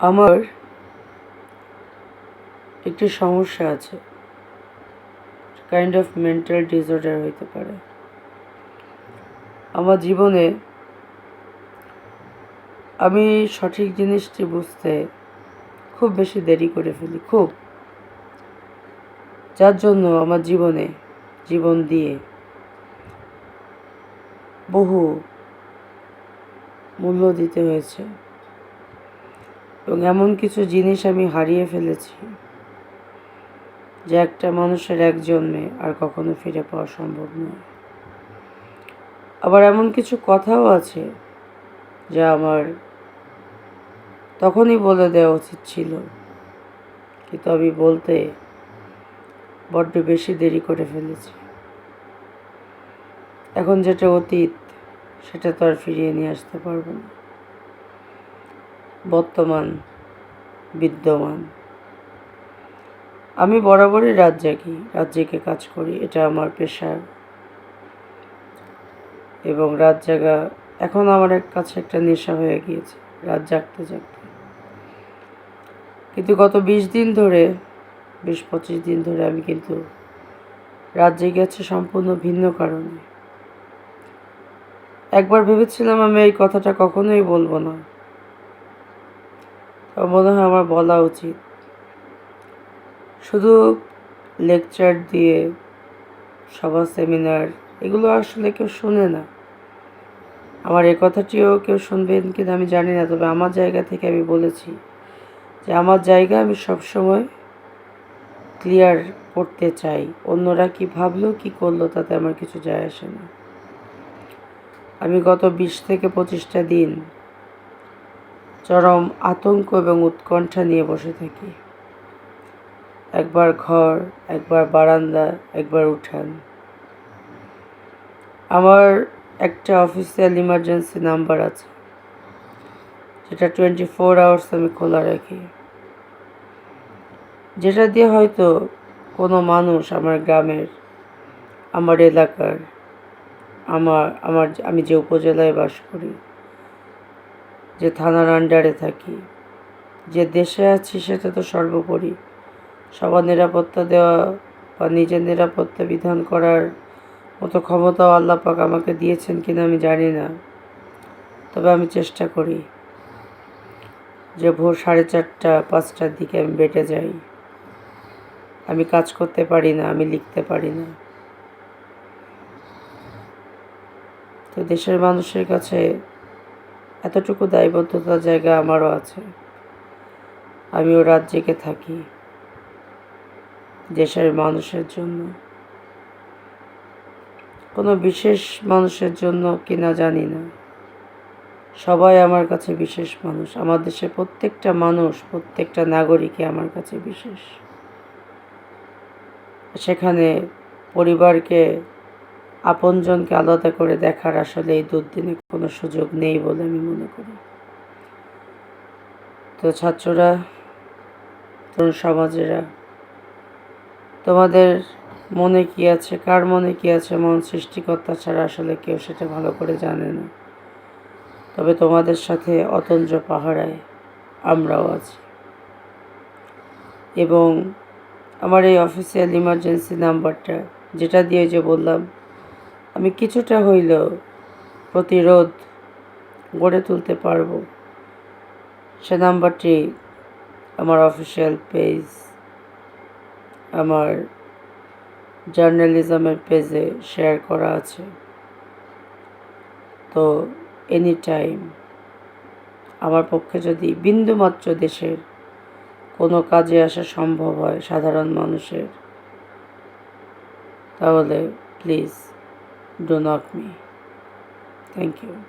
আমার একটি সমস্যা আছে কাইন্ড অফ মেন্টাল ডিসঅর্ডার হইতে পারে। আমার জীবনে আমি সঠিক জিনিসটি বুঝতে খুব বেশি দেরি করে ফেলি, খুব। যার জন্য আমার জীবনে, জীবন দিয়ে বহু মূল্য দিতে হয়েছে। এবং এমন কিছু জিনিস আমি হারিয়ে ফেলেছি যে একটা মানুষের এক জন্মে আর কখনো ফিরে পাওয়া সম্ভব নয়। আবার এমন কিছু কথাও আছে যা আমার তখনই বলে দেওয়া উচিত ছিল, কিন্তু আমি বলতে বড্ড বেশি দেরি করে ফেলেছি। এখন যেটা অতীত, সেটা তো আর ফিরিয়ে নিয়ে আসতে পারব না। বর্তমান বিদ্যমান। আমি বরাবরই রাত জাগি রাত জেগে কাজ করি, এটা আমার পেশা। এবং রাত জাগা এখন আমার এক কাছে একটা নেশা হয়ে গিয়েছে, রাত জাগতে জাগতে। কিন্তু গত বিশ দিন ধরে, বিশ পঁচিশ দিন ধরে আমি কিন্তু রাত জেগে আছে সম্পূর্ণ ভিন্ন কারণে। একবার ভেবেছিলাম আমি এই কথাটা কখনোই বলব না। মনে হয় আমার বলা উচিত। শুধু লেকচার দিয়ে, সভা, সেমিনার, এগুলো আসলে কেউ শুনে না। আমার এ কথাটিও কেউ শুনবেন কিনা আমি জানি না, তবে আমার জায়গা থেকে আমি বলেছি যে আমার জায়গা আমি সবসময় ক্লিয়ার করতে চাই। অন্যরা কি ভাবলো, কি করল তাতে আমার কিছু যায় আসে না। আমি গত বিশ থেকে পঁচিশটা দিন চরম আতঙ্ক এবং উৎকণ্ঠা নিয়ে বসে থাকি। একবার ঘর, একবার বারান্দা, একবার উঠান। আমার একটা অফিসিয়াল ইমার্জেন্সি নাম্বার আছে। যেটা টোয়েন্টি ফোর আওয়ার্স আমি খোলা রাখি। যেটা দিয়ে হয়তো কোনো মানুষ আমার গ্রামের, আমার এলাকার, আমার আমার আমি যে উপজেলায় বাস করি যে থানার আন্ডারে থাকি। যে দেশে আছি সেটা তো সর্বোপরি। সবার নিরাপত্তা দেওয়া বা নিজের নিরাপত্তা বিধান করার মতো ক্ষমতাও আল্লাপাক আমাকে দিয়েছেন কিনা আমি জানি না। তবে আমি চেষ্টা করি যে ভোর সাড়ে চারটা, পাঁচটার দিকে আমি বেটে যাই। আমি কাজ করতে পারি না, আমি লিখতে পারি না। তো দেশের মানুষের কাছে এতটুকু দায়বদ্ধতার জায়গা আমারও আছে। আমিও রাত জেগে থাকি দেশের মানুষের জন্য। কোনো বিশেষ মানুষের জন্য কিনা জানি না। সবাই আমার কাছে বিশেষ মানুষ। আমার দেশের প্রত্যেকটা মানুষ, প্রত্যেকটা নাগরিকই আমার কাছে বিশেষ। সেখানে পরিবারকে আপনজনকে আলাদা করে দেখার আসলে এই দুর্দিনে কোনো সুযোগ নেই বলে আমি মনে করি। তো ছাত্ররা, তরুণ সমাজেরা, তোমাদের মনে কি আছে, কার মনে কি আছে মন সৃষ্টিকর্তা ছাড়া আসলে কেউ সেটা ভালো করে জানে না। তবে তোমাদের সাথে অতঞ্জ পাহারায় আমরাও আছি। এবং আমার এই অফিসিয়াল ইমার্জেন্সি নাম্বারটা যেটা দিয়ে যে বললাম আমি কিছুটা হইলেও প্রতিরোধ গড়ে তুলতে পারব। সে নাম্বারটি আমার অফিসিয়াল পেজ, আমার জার্নালিজমের পেজে শেয়ার করা আছে। তো এনি টাইম আমার পক্ষে যদি বিন্দুমাত্র দেশের কোনো কাজে আসা সম্ভব হয় সাধারণ মানুষের, তাহলে please do not me. Thank you.